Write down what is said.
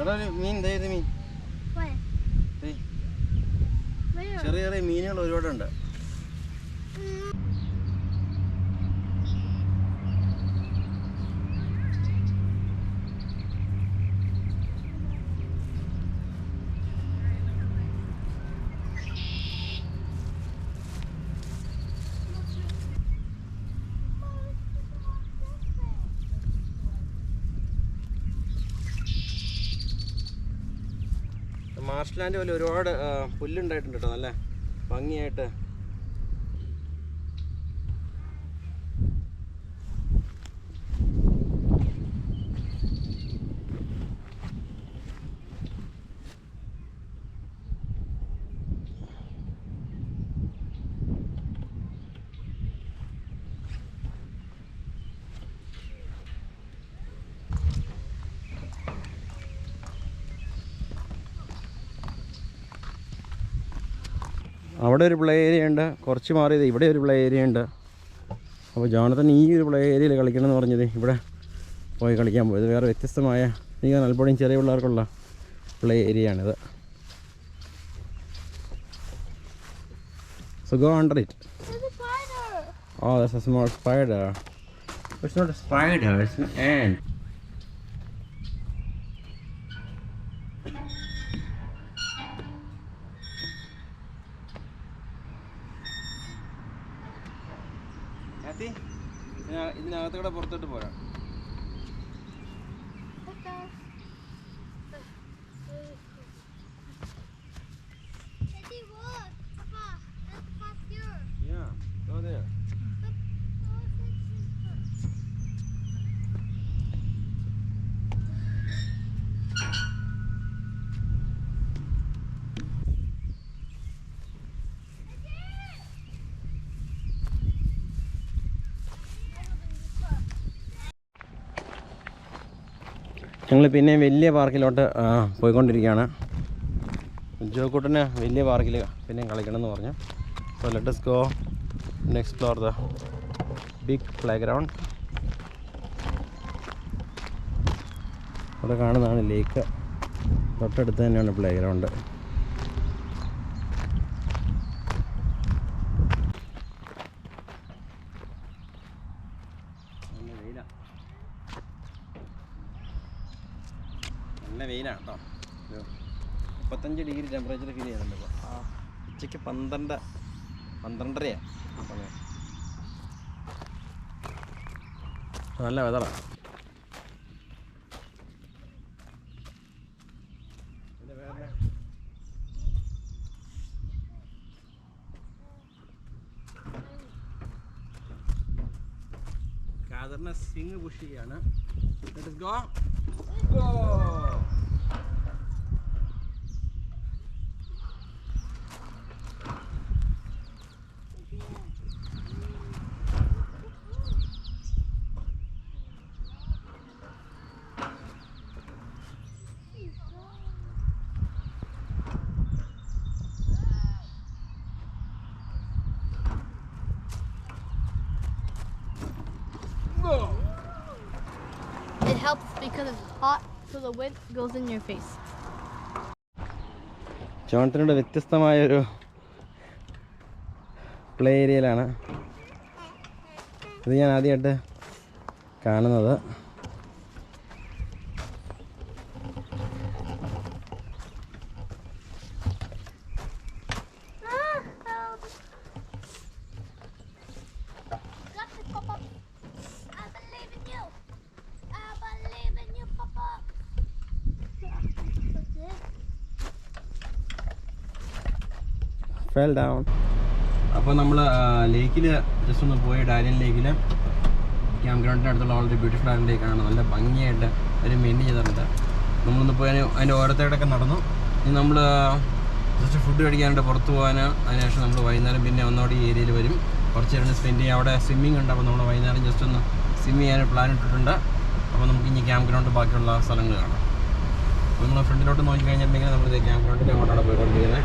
എടാ ഒരു മീൻ ദേ ഇത് മീൻ? ചെറിയ ചെറിയ മീനുകൾ ഒരുപാടുണ്ട്. മാർഷ് ലാൻഡ് പോലെ ഒരുപാട് പുല്ലുണ്ടായിട്ടുണ്ട് കേട്ടോ നല്ല ഭംഗിയായിട്ട്. അവിടെ ഒരു പ്ലേ ഏരിയ ഉണ്ട് കുറച്ച് മാറിയത് ഇവിടെ ഒരു പ്ലേ ഏരിയ ഉണ്ട് അപ്പോൾ ജോണത്തൻ ഈ ഒരു പ്ലേ ഏരിയയിൽ കളിക്കണമെന്ന് പറഞ്ഞത് ഇവിടെ പോയി കളിക്കാൻ പോയത് വേറെ വ്യത്യസ്തമായ ഈ നൽപ്പൊടിയും ചെറിയ പിള്ളേർക്കുള്ള പ്ലേ ഏരിയ ആണിത് So go under it. സ്പൈഡ് spider. Oh, that's a small spider. It's not a spider, it's an ant. ഇതിനകത്തൂടെ പുറത്തോട്ട് പോരാ. ഞങ്ങൾ പിന്നെ വലിയ പാർക്കിലോട്ട് പോയിക്കൊണ്ടിരിക്കുകയാണ്. ജോക്കൂട്ടന് വലിയ പാർക്കിൽ പിന്നെ കളിക്കണം എന്ന് പറഞ്ഞു so let's go explore the big play ground അവിടെ കാണുന്നതാണ് ലേക്ക് തൊട്ടടുത്ത് തന്നെയാണ് പ്ലേ ഗ്രൗണ്ട് വെയിലാണ് നല്ല വെയിലാണ് കേട്ടോ മുപ്പത്തഞ്ച് ഡിഗ്രി ടെമ്പറേച്ചർ ഫീൽ ചെയ്യുന്നുണ്ട് ഇപ്പോൾ ആ. ഉച്ചയ്ക്ക് പന്ത്രണ്ട് പന്ത്രണ്ടരയാണ് സമയം നല്ല വെതറാണ് swing പുഷിയാണ് go go It helps because it's hot, so the wind goes in your face. ജോണത്തിനോട് വ്യത്യസ്തമായ ഒരു പ്ലേ ഏരിയയിലാണ് ഇത് ഞാൻ ആദ്യമായിട്ട് കാണുന്നത് ഫെൽ ഡൗൺ അപ്പോൾ നമ്മൾ ലേക്കിൽ ജസ്റ്റ് ഒന്ന് പോയി ഡാനിയൽ ലേക്കിൽ ക്യാമ്പ് ഗ്രൗണ്ടിന്റെ അടുത്തുള്ള വളരെ ബ്യൂട്ടിഫുൾ ആയ ലേക്കാണ് നല്ല ഭംഗിയായിട്ട് ഒരു മെയിൻ ചെയ്തിട്ടുണ്ട്. നമ്മളൊന്ന് പോയി അതിന്റെ ഓരോരുത്തരുടെയൊക്കെ നടന്നു. ഇനി നമ്മൾ ജസ്റ്റ് ഫുഡ് കഴിക്കാനായിട്ട് പുറത്ത് പോകാൻ അതിനുശേഷം നമ്മൾ വൈകുന്നേരം പിന്നെ ഒന്നോടെ ഈ ഏരിയയിൽ വരും. കുറച്ച് നേരം സ്പെൻഡ് ചെയ്യാം. അവിടെ സ്വിമ്മിംഗ് ഉണ്ട്. അപ്പോൾ നമ്മൾ വൈകുന്നേരം ജസ്റ്റ് ഒന്ന് സ്വിം ചെയ്യാൻ പ്ലാൻ ഇട്ടിട്ടുണ്ട്. അപ്പോൾ നമുക്ക് ഇനി ക്യാമ്പ് ഗ്രൗണ്ട് ബാക്കിയുള്ള സ്ഥലങ്ങൾ കാണാം. അപ്പോൾ നമ്മൾ ഫ്രണ്ടിലോട്ട് നോക്കി കഴിഞ്ഞിട്ടുണ്ടെങ്കിൽ നമ്മൾ ക്യാമ്പ് ഗ്രൗണ്ടിൽ അങ്ങോട്ടാണ് പോയിക്കൊണ്ടിരിക്കുന്നത്.